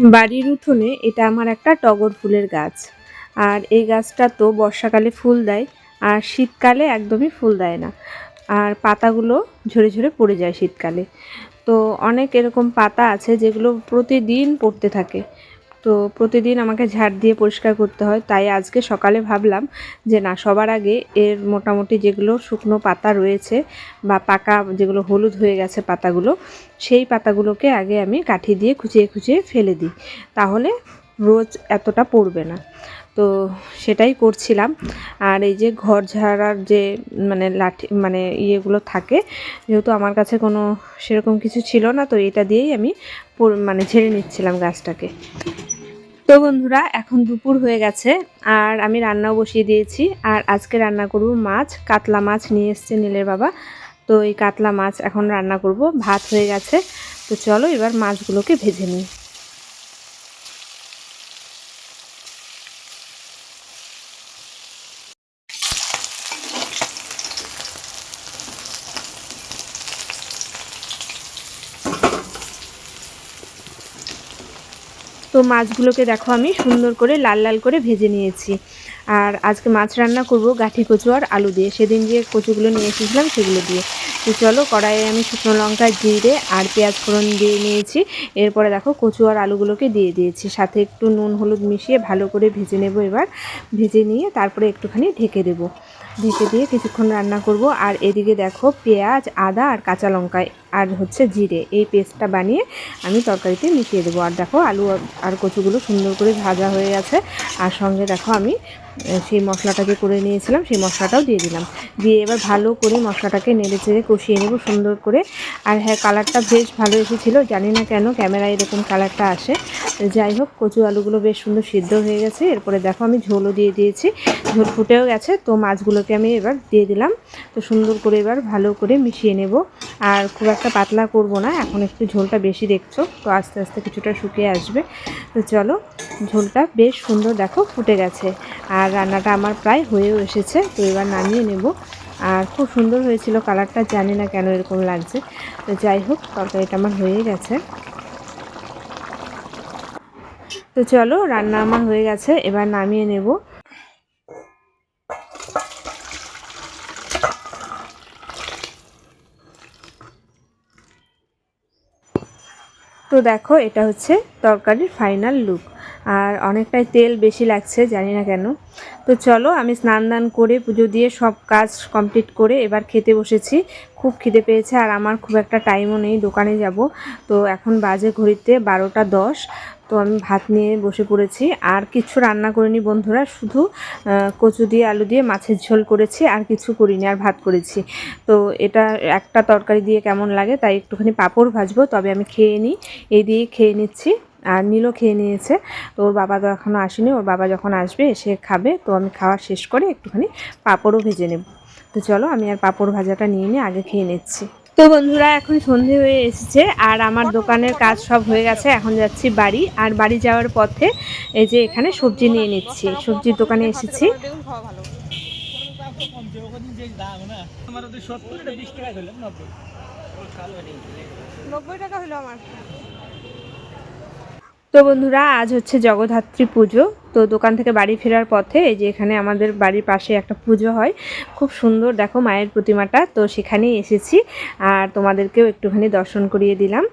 বাড়ির উঠোনে এটা আমার একটা টগর ফুলের গাছ। আর এই গাছটা তো বর্ষাকালে ফুল দেয়, আর শীতকালে একদমই ফুল দেয় না। আর পাতাগুলো ঝরে ঝরে পড়ে যায় শীতকালে। তো অনেক এরকম পাতা আছে যেগুলো প্রতিদিন পড়তে থাকে। তো প্রতিদিন আমাকে ঝাড় দিয়ে পরিষ্কার করতে হয়। তাই আজকে সকালে ভাবলাম যে না, সবার আগে এর মোটামুটি যেগুলো শুকনো পাতা রয়েছে বা পাকা যেগুলো হলুদ হয়ে গেছে পাতাগুলো, সেই পাতাগুলোকে আগে আমি কাঠি দিয়ে খুঁচিয়ে খুঁচিয়ে ফেলে দিই। তাহলে রোজ এতটা পড়বে না। তো সেটাই করছিলাম। আর এই যে ঘর ঝাড়ার যে মানে লাঠি মানে ইয়েগুলো থাকে, যেহেতু আমার কাছে কোনো সেরকম কিছু ছিল না, তো এটা দিয়েই আমি মানে ঝেড়ে নিচ্ছিলাম গাছটাকে। তো বন্ধুরা, এখন দুপুর হয়ে গেছে আর আমি রান্নাও বসিয়ে দিয়েছি। আর আজকে রান্না করব মাছ, কাতলা মাছ নিয়ে এসছে নীলের বাবা। তো এই কাতলা মাছ এখন রান্না করব, ভাত হয়ে গেছে। তো চলো এবার মাছগুলোকে ভেজে নিই। তো মাছগুলোকে দেখো আমি সুন্দর করে লাল লাল করে ভেজে নিয়েছি। আর আজকে মাছ রান্না করব গাঠি কচু আর আলু দিয়ে। সেদিন যে কচুগুলো নিয়ে এসেছিলাম সেগুলো দিয়ে। তো চলো কড়াইয়ে আমি শুকনো লঙ্কা, জিরে আর পেঁয়াজ ফোড়ন দিয়ে নিয়েছি। এরপরে দেখো কচু আর আলুগুলোকে দিয়ে দিয়েছি। সাথে একটু নুন, হলুদ মিশিয়ে ভালো করে ভেজে নেব এবার। ভেজে নিয়ে তারপরে একটুখানি ঢেকে দেবো। ঢেকে দিয়ে কিছুক্ষণ রান্না করব। আর এদিকে দেখো পেঁয়াজ, আদা আর কাঁচা লঙ্কা আর হচ্ছে জিরে। এই পেস্টটা বানিয়ে আমি তরকারিতে মিশিয়ে দেবো। আর দেখো আলু আর- কচুগুলো সুন্দর করে ভাজা হয়ে গেছে। আর সঙ্গে দেখো আমি সেই মশলাটা যে করে নিয়েছিলাম, সেই মশলাটাও দিয়ে দিলাম। দিয়ে এবার ভালো করে মশলাটাকে নেড়ে চেড়ে কষিয়ে নেব সুন্দর করে। আর হ্যাঁ কালারটা বেশ ভালো এসেছিল, জানি না কেন ক্যামেরায় এরকম কালারটা আসে। যাই হোক, কচু আলুগুলো বেশ সুন্দর সিদ্ধ হয়ে গেছে। এরপরে দেখো আমি ঝোলও দিয়ে দিয়েছি। ঝোল ফুটেও গেছে, তো মাছগুলোকে আমি এবার দিয়ে দিলাম। তো সুন্দর করে এবার ভালো করে মিশিয়ে নেব। আর খুব একটা পাতলা করব না, এখন একটু ঝোলটা বেশি দেখছ, তো আস্তে আস্তে কিছুটা শুকিয়ে আসবে। তো চলো, ঝোলটা বেশ সুন্দর দেখো ফুটে গেছে। আর রান্নাটা আমার প্রায় হয়েও এসেছে, তো এবার নামিয়ে নেব। আর খুব সুন্দর হয়েছিল কালারটা, জানি না কেন এরকম লাগছে। তো যাই হোক, তরকারিটা আমার হয়ে গেছে। তো চলো, রান্না আমার হয়ে গেছে, এবার নামিয়ে নেব। তো দেখো, এটা হচ্ছে তরকারির ফাইনাল লুক। আর অনেকটাই তেল বেশি লাগছে, জানি না কেন। তো চলো, আমি স্নান দান করে পুজো দিয়ে সব কাজ কমপ্লিট করে এবার খেতে বসেছি। খুব খিদে পেয়েছে আর আমার খুব একটা টাইমও নেই, দোকানে যাব। তো এখন বাজে ঘড়িতে বারোটা দশ, তো আমি ভাত নিয়ে বসে পড়েছি। আর কিছু রান্না করিনি বন্ধুরা, শুধু কচু দিয়ে আলু দিয়ে মাছের ঝোল করেছি আর কিছু করিনি, আর ভাত করেছি। তো এটা একটা তরকারি দিয়ে কেমন লাগে, তাই একটুখানি পাঁপড় ভাজবো, তবে আমি খেয়ে নিই। এই দিয়ে খেয়ে নিচ্ছি। আর নীলও খেয়ে নিয়েছে। তো ওর বাবা তো এখনও আসেনি ওর বাবা যখন আসবে এসে খাবে। তো আমি খাওয়া শেষ করে একটুখানি পাঁপড়ও ভেজে নেব। তো চলো আমি আর পাঁপড় ভাজাটা নিয়ে নিয়ে আগে খেয়ে নিচ্ছি। তো বন্ধুরা এখন সন্ধে হয়ে এসেছে আর আমার দোকানের কাজ সব হয়ে গেছে। এখন যাচ্ছি বাড়ি আর বাড়ি যাওয়ার পথে এই যে এখানে সবজি নিয়ে নিচ্ছি। সবজির দোকানে এসেছি। নব্বই টাকা হলো আমার। তো বন্ধুরা, আজ হচ্ছে জগদ্ধাত্রী পুজো। তো দোকান থেকে বাড়ি ফেরার পথে এই যে এখানে আমাদের বাড়ির পাশে একটা পুজো হয়। খুব সুন্দর, দেখো মায়ের প্রতিমাটা। তো সেখানেই এসেছি আর তোমাদেরকেও একটুখানি দর্শন করিয়ে দিলাম।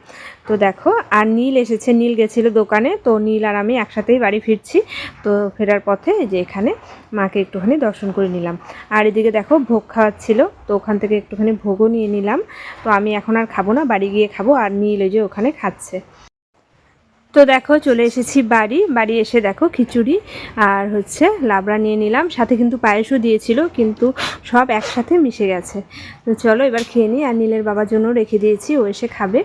তো দেখো, আর নীল এসেছে, নীল গেছিল দোকানে। তো নীল আর আমি একসাথেই বাড়ি ফিরছি। তো ফেরার পথে যে এখানে মাকে একটুখানি দর্শন করে নিলাম। আর এদিকে দেখো, ভোগ খাওয়াচ্ছিল। তো ওখান থেকে একটুখানি ভোগও নিয়ে নিলাম। তো আমি এখন আর খাব না, বাড়ি গিয়ে খাব। আর নীল ওই যে ওখানে খাচ্ছে। তো দেখো চলে এসেছি বাড়ি। বাড়ি এসে দেখো খিচুড়ি আর হচ্ছে লাবড়া নিয়ে নিলাম। সাথে কিন্তু পায়েসও দিয়েছিল, কিন্তু সব একসাথে মিশে গেছে। তো চলো এবার খেয়ে নিই। আর নীলের বাবার জন্য রেখে দিয়েছি, ও এসে খাবে।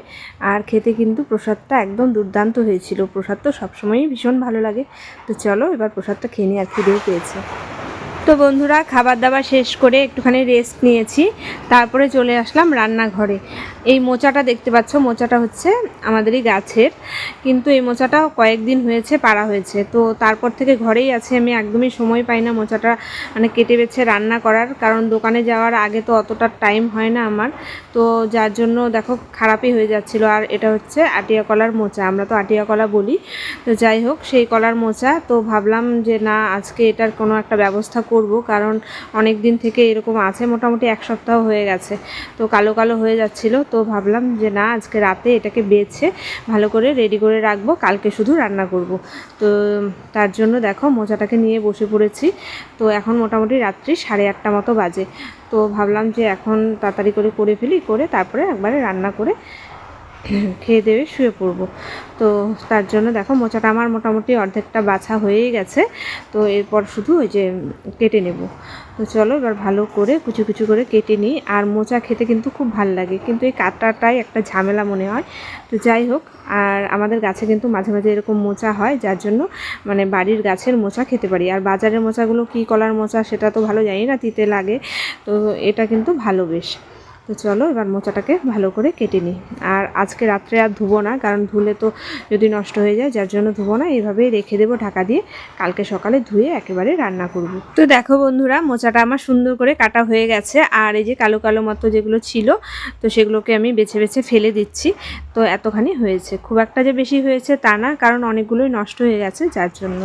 আর খেতে কিন্তু প্রসাদটা একদম দুর্দান্ত হয়েছিল। প্রসাদ তো সবসময়ই ভীষণ ভালো লাগে। তো চলো এবার প্রসাদটা খেয়ে নিই আর খিদেও পেয়েছে। তো বন্ধুরা খাবার দাবার শেষ করে একটুখানি রেস্ট নিয়েছি। তারপরে চলে আসলাম রান্নাঘরে। এই মোচাটা দেখতে পাচ্ছ, মোচাটা হচ্ছে আমাদেরই গাছের। কিন্তু এই মোচাটা কয়েকদিন হয়েছে, পাড়া হয়েছে। তো তারপর থেকে ঘরেই আছে আমি, একদমই সময় পাই না মোচাটা মানে কেটে বেছে রান্না করার। কারণ দোকানে যাওয়ার আগে তো অতটা টাইম হয় না আমার। তো যার জন্য দেখো, খারাপই হয়ে যাচ্ছিল। আর এটা হচ্ছে আটিয়া কলার মোচা, আমরা তো আটিয়া কলা বলি। তো যাই হোক, সেই কলার মোচা। তো ভাবলাম যে না, আজকে এটার কোনো একটা ব্যবস্থা করব, কারণ অনেক দিন থেকে এরকম আছে, মোটামুটি এক সপ্তাহ হয়ে গেছে। তো কালো কালো হয়ে যাচ্ছিল, তো ভাবলাম যে না, আজকে রাতে এটাকে বেছে ভালো করে রেডি করে রাখব, কালকে শুধু রান্না করব। তো তার জন্য দেখো, মোচাটাকে নিয়ে বসে পড়েছি। তো এখন মোটামুটি রাত্রি সাড়ে আটটা মতো বাজে। তো ভাবলাম যে এখন তাড়াতাড়ি করে করে ফেলি, করে তারপরে একবারে রান্না করে খেয়ে দেবে শুয়ে পড়ব। তো তার জন্য দেখো মোচাটা আমার মোটামুটি অর্ধেকটা বাছা হয়েই গেছে। তো এরপর শুধু ওই যে কেটে নেব। তো চলো এবার ভালো করে কুচু কুচু করে কেটে নিই। আর মোচা খেতে কিন্তু খুব ভালো লাগে। কিন্তু এই কাটাটাই একটা ঝামেলা মনে হয়। তো যাই হোক, আর আমাদের গাছে কিন্তু মাঝে মাঝে এরকম মোচা হয়। যার জন্য মানে বাড়ির গাছের মোচা খেতে পারি। আর বাজারের মোচাগুলো কী কলার মোচা সেটা তো ভালো জানি না, তিতে লাগে। তো এটা কিন্তু ভালো বেশ। তো চলো, এবার মোচাটাকে ভালো করে কেটে নিই। আর আজকে রাত্রে আর ধুবো না, কারণ ধুলে তো যদি নষ্ট হয়ে যায়, যার জন্য ধুবো না, এইভাবেই রেখে দেবো ঢাকা দিয়ে। কালকে সকালে ধুয়ে একেবারে রান্না করব। তো দেখো বন্ধুরা, মোচাটা আমার সুন্দর করে কাটা হয়ে গেছে, আর এই যে কালো কালো মতো যেগুলো ছিল, তো সেগুলোকে আমি বেছে বেছে ফেলে দিচ্ছি। তো এতখানি হয়েছে। খুব একটা যে বেশি হয়েছে তা না কারণ অনেকগুলোই নষ্ট হয়ে গেছে যার জন্য।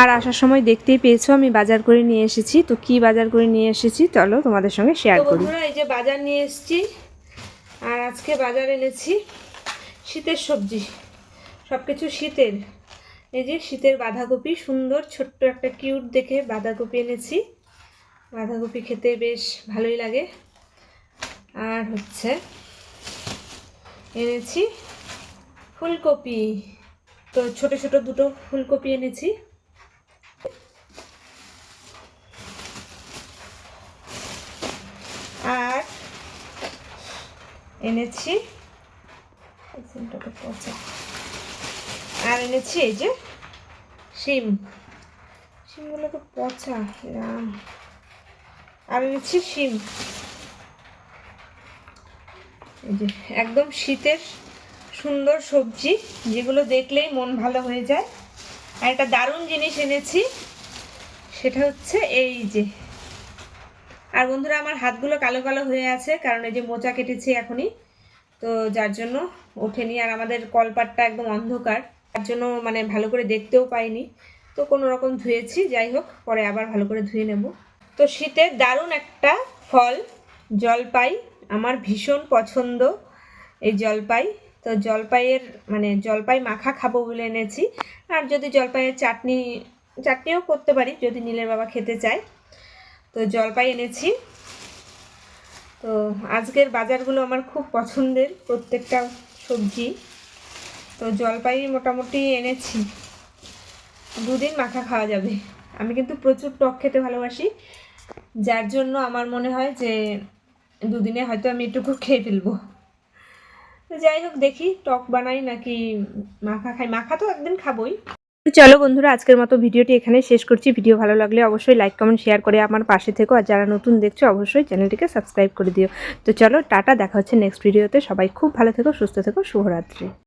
আর আসার সময় দেখতেই পেয়েছ আমি বাজার করে নিয়ে এসেছি। তো কি বাজার করে নিয়ে এসেছি চলো তোমাদের সঙ্গে শেয়ার করি। এই যে বাজার নিয়ে এসেছি। আর আজকে বাজার এনেছি শীতের সবজি। সব কিছু শীতের। এই যে শীতের বাঁধাকপি সুন্দর ছোট্ট একটা কিউট দেখে বাঁধাকপি এনেছি। বাঁধাকপি খেতে বেশ ভালোই লাগে। আর হচ্ছে এনেছি। ফুলকপি। তো ছোট ছোট দুটো ফুলকপি এনেছি। আর এনেছি। আর এনেছি এই যে শিম। শিমগুলো তো পচা আর এনেছি শিম। যে একদম শীতের সুন্দর সবজি, যেগুলো দেখলেই মন ভালো হয়ে যায়। আর একটা দারুণ জিনিস এনেছি, সেটা হচ্ছে এই যে, আর বন্ধুরা আমার হাতগুলো কালো কালো হয়ে আছে, কারণ এই যে মোচা কেটেছি এখনই। তো যার জন্য ওঠেনি, আর আমাদের কলপাটটা একদম অন্ধকার, তার জন্য মানে ভালো করে দেখতেও পাইনি। তো কোনো রকম ধুয়েছি, যাই হোক, পরে আবার ভালো করে ধুয়ে নেব। তো শীতের দারুণ একটা ফল, জলপাই আমার ভীষণ পছন্দ এই জলপাই। তো জলপাইয়ের মানে জলপাই মাখা খাব বলে এনেছি। আর যদি জলপাইয়ের চাটনি, চাটনিও করতে পারি যদি নীলের বাবা খেতে চায়। তো জলপাই এনেছি। তো আজকের বাজারগুলো আমার খুব পছন্দের প্রত্যেকটা সবজি। তো জলপাই মোটামুটি এনেছি। দুদিন মাখা খাওয়া যাবে। আমি কিন্তু প্রচুর টক খেতে ভালোবাসি। যার জন্য আমার মনে হয় যে দুদিনে হয়তো আমি এটুকু খেয়ে ফেলব। তো যাই হোক, দেখি টক বানাই নাকি মাখা খাই। মাখা তো একদিন খাবোই। চলো বন্ধুরা, আজকের মতো ভিডিওটি এখানে শেষ করছি। ভিডিও ভালো লাগলে অবশ্যই লাইক, কমেন্ট, শেয়ার করে আমার পাশে থেকো। আর যারা নতুন দেখছ, অবশ্যই চ্যানেলটিকে সাবস্ক্রাইব করে দিও। তো চলো, টাটা, দেখা হচ্ছে নেক্সট ভিডিওতে। সবাই খুব ভালো থেকো, সুস্থ থেকো। শুভরাত্রি।